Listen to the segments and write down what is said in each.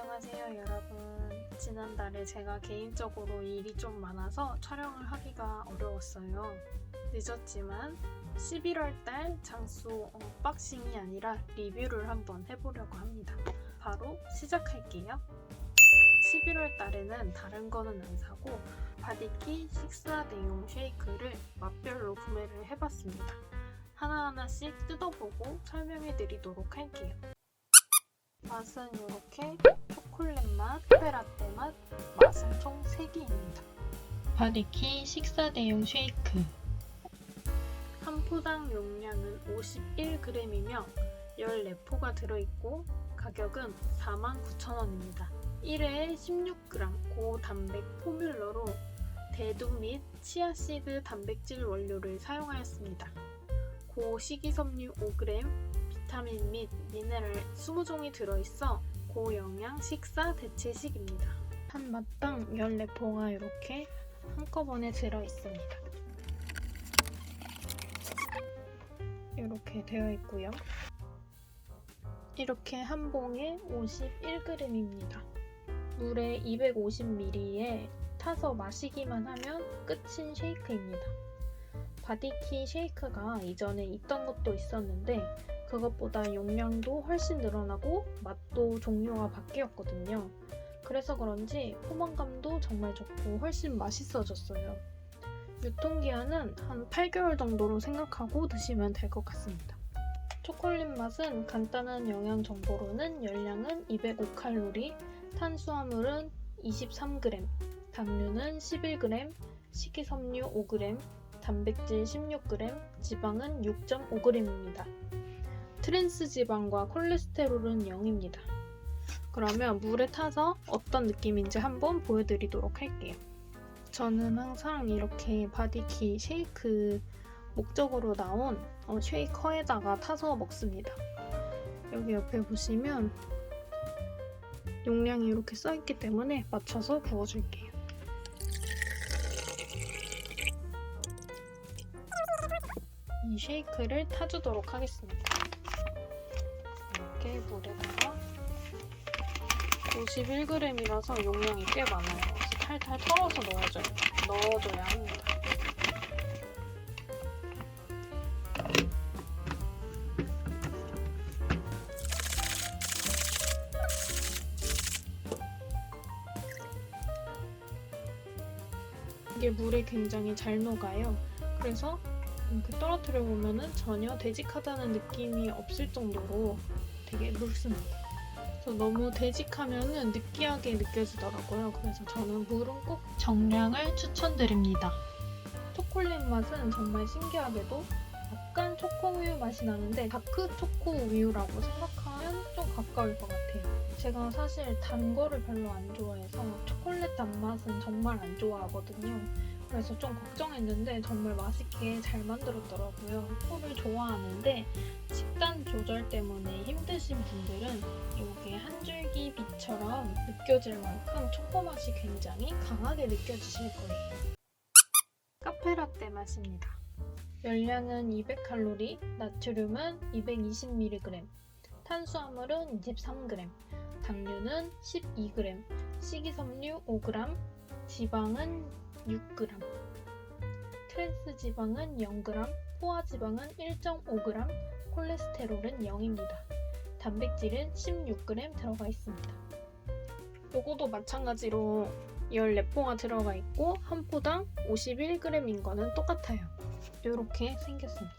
안녕하세요 여러분. 지난달에 제가 개인적으로 일이 좀 많아서 촬영을 하기가 어려웠어요. 늦었지만 11월달 장수 언박싱이 아니라 리뷰를 한번 해보려고 합니다. 바로 시작할게요. 11월 달에는 다른 거는 안 사고 바디키 식사 대용 쉐이크를 맛별로 구매를 해봤습니다. 하나하나씩 뜯어보고 설명해 드리도록 할게요 맛은 이렇게 초콜릿 맛, 카페라떼 맛, 맛은 총 3개입니다. 바디키 식사 대용 쉐이크 한 포당 용량은 51g이며 14포가 들어있고 가격은 49,000원입니다. 1회에 16g 고단백 포뮬러로 대두 및 치아씨드 단백질 원료를 사용하였습니다. 고식이섬유 5g, 비타민 및 미네랄 20종이 들어있어 고영양 식사 대체식입니다. 한 맛당 14포가 이렇게 한꺼번에 들어있습니다. 이렇게 되어 있고요. 이렇게 한 봉에 51g입니다. 물에 250ml에 타서 마시기만 하면 끝인 쉐이크입니다. 바디키 쉐이크가 이전에 있던 것도 있었는데 그것보다 용량도 훨씬 늘어나고 맛도 종류가 바뀌었거든요. 그래서 그런지 포만감도 정말 좋고 훨씬 맛있어졌어요. 유통기한은 한 8개월 정도로 생각하고 드시면 될 것 같습니다. 초콜릿 맛은 간단한 영양 정보로는 열량은 205칼로리, 탄수화물은 23g, 당류는 11g, 식이섬유 5g, 단백질 16g, 지방은 6.5g입니다. 트랜스 지방과 콜레스테롤은 0입니다. 그러면 물에 타서 어떤 느낌인지 한번 보여드리도록 할게요. 저는 항상 이렇게 바디키 쉐이크 목적으로 나온 어, 쉐이커에다가 타서 먹습니다. 여기 옆에 보시면 용량이 이렇게 써있기 때문에 맞춰서 부어줄게요. 이 쉐이크를 타주도록 하겠습니다. 이렇게 물에다가 51g이라서 용량이 꽤 많아요. 그래서 탈탈 털어서 넣어줘요. 넣어줘야 합니다. 이게 물에 굉장히 잘 녹아요. 그래서 이렇게 떨어뜨려 보면은 전혀 되직하다는 느낌이 없을 정도로 되게 묽습니다. 그래서 너무 되직하면은 느끼하게 느껴지더라고요. 그래서 저는 물은 꼭 정량을 추천드립니다. 초콜릿 맛은 정말 신기하게도 약간 초코우유 맛이 나는데 다크 초코 우유라고 생각하면 좀 가까울 것 같아요. 제가 사실 단 거를 별로 안 좋아해서 초콜릿 단맛은 정말 안 좋아하거든요. 그래서 좀 걱정했는데 정말 맛있게 잘 만들었더라고요. 초를 좋아하는데 식단 조절 때문에 힘드신 분들은 이게 한 줄기 빛처럼 느껴질 만큼 초코 맛이 굉장히 강하게 느껴지실 거예요. 카페라떼 맛입니다. 열량은 200칼로리, 나트륨은 220mg, 탄수화물은 23g, 당류는 12g, 식이섬유 5g, 지방은 6g, 트랜스 지방은 0g, 포화 지방은 1.5g, 콜레스테롤은 0입니다. 단백질은 16g 들어가 있습니다. 요거도 마찬가지로 14포가 들어가 있고 한 포당 51g인 거는 똑같아요. 이렇게 생겼습니다.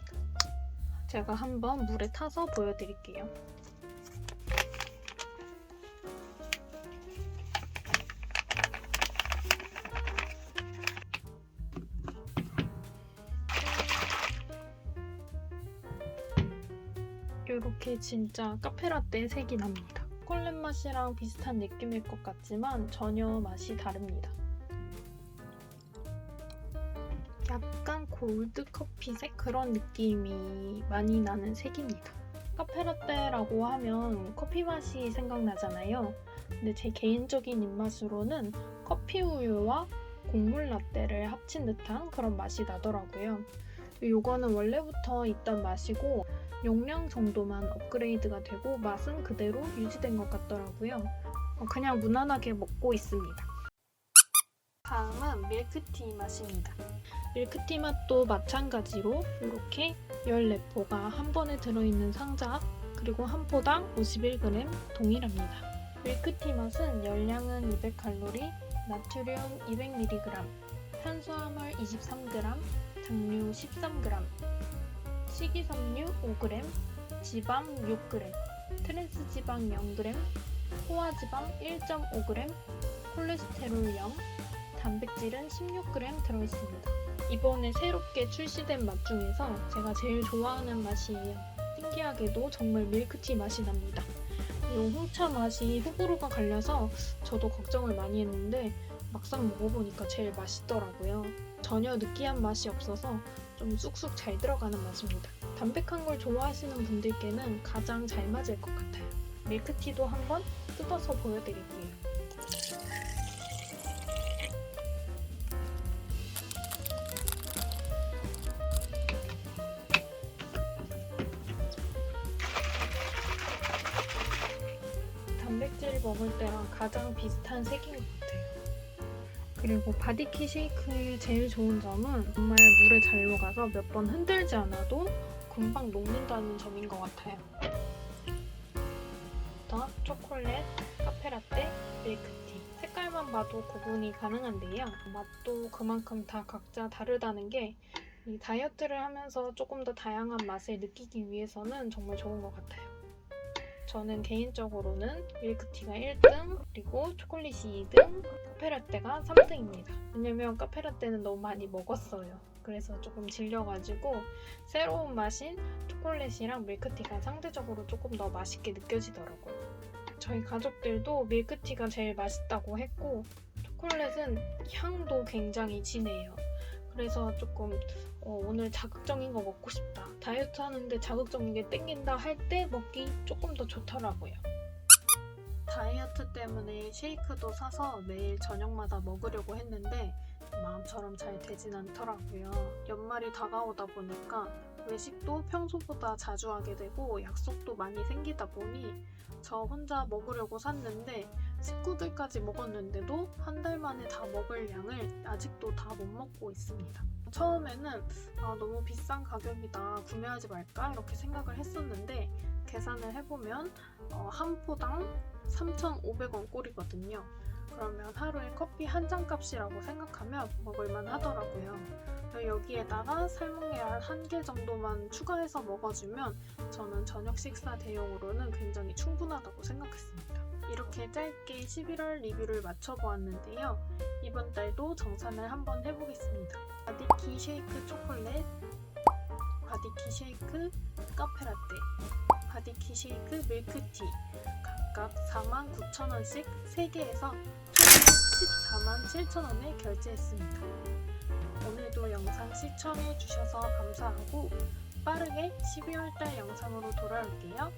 제가 한번 물에 타서 보여드릴게요. 이렇게 진짜 카페라떼 색이 납니다. 초콜릿 맛이랑 비슷한 느낌일 것 같지만 전혀 맛이 다릅니다. 약간 골드 커피색 그런 느낌이 많이 나는 색입니다. 카페라떼라고 하면 커피 맛이 생각나잖아요. 근데 제 개인적인 입맛으로는 커피 우유와 곡물 라떼를 합친 듯한 그런 맛이 나더라고요. 요거는 원래부터 있던 맛이고 용량 정도만 업그레이드가 되고 맛은 그대로 유지된 것 같더라고요. 어, 그냥 무난하게 먹고 있습니다. 다음은 밀크티 맛입니다. 밀크티 맛도 마찬가지로 이렇게 14포가 한 번에 들어있는 상자 그리고 한 포당 51g 동일합니다. 밀크티 맛은 열량은 200칼로리, 나트륨 200mg, 탄수화물 23g, 당류 13g, 식이섬유 5g, 지방 6g, 트랜스 지방 0g, 포화 지방 1.5g, 콜레스테롤 0, 단백질은 16g 들어있습니다. 이번에 새롭게 출시된 맛 중에서 제가 제일 좋아하는 맛이에요. 신기하게도 정말 밀크티 맛이 납니다. 이 홍차 맛이 호불호가 갈려서 저도 걱정을 많이 했는데 막상 먹어보니까 제일 맛있더라고요. 전혀 느끼한 맛이 없어서 좀 쑥쑥 잘 들어가는 맛입니다. 담백한 걸 좋아하시는 분들께는 가장 잘 맞을 것 같아요. 밀크티도 한번 뜯어서 보여드릴게요. 단백질 먹을 때랑 가장 비슷한 색인 것 같아요. 그리고 바디키 쉐이크의 제일 좋은 점은 정말 물에 잘 녹아서 몇 번 흔들지 않아도 금방 녹는다는 점인 것 같아요. 더 초콜릿, 카페라떼, 밀크티. 색깔만 봐도 구분이 가능한데요. 맛도 그만큼 다 각자 다르다는 게이 다이어트를 하면서 조금 더 다양한 맛을 느끼기 위해서는 정말 좋은 것 같아요. 저는 개인적으로는 밀크티가 1등, 그리고 초콜릿이 2등, 카페라떼가 3등입니다. 왜냐면 카페라떼는 너무 많이 먹었어요. 그래서 조금 질려가지고 새로운 맛인 초콜릿이랑 밀크티가 상대적으로 조금 더 맛있게 느껴지더라고요. 저희 가족들도 밀크티가 제일 맛있다고 했고 초콜릿은 향도 굉장히 진해요. 그래서 조금 어, 오늘 자극적인 거 먹고 싶다. 다이어트 하는데 자극적인 게 땡긴다 할 때 먹기 조금 더 좋더라고요. 다이어트 때문에 쉐이크도 사서 매일 저녁마다 먹으려고 했는데 마음처럼 잘 되진 않더라고요. 연말이 다가오다 보니까 외식도 평소보다 자주 하게 되고 약속도 많이 생기다 보니 저 혼자 먹으려고 샀는데 식구들까지 먹었는데도 한 달 만에 다 먹을 양을 아직도 다 못 먹고 있습니다. 처음에는 아, 너무 비싼 가격이다 구매하지 말까 이렇게 생각을 했었는데 계산을 해보면 어, 한 포당 3,500원 꼴이거든요. 그러면 하루에 커피 한 잔 값이라고 생각하면 먹을만 하더라고요. 여기에다가 삶은 계란 한 개 정도만 추가해서 먹어주면 저는 저녁 식사 대용으로는 굉장히 충분하다고 생각했습니다. 이렇게 짧게 11월 리뷰를 마쳐보았는데요. 이번 달도 정산을 한번 해보겠습니다. 바디키 쉐이크 초콜릿, 바디키 쉐이크 카페라떼, 바디키 쉐이크 밀크티 각각 49,000원씩 3개에서 총 147,000원을 결제했습니다. 오늘도 영상 시청해주셔서 감사하고 빠르게 12월달 영상으로 돌아올게요.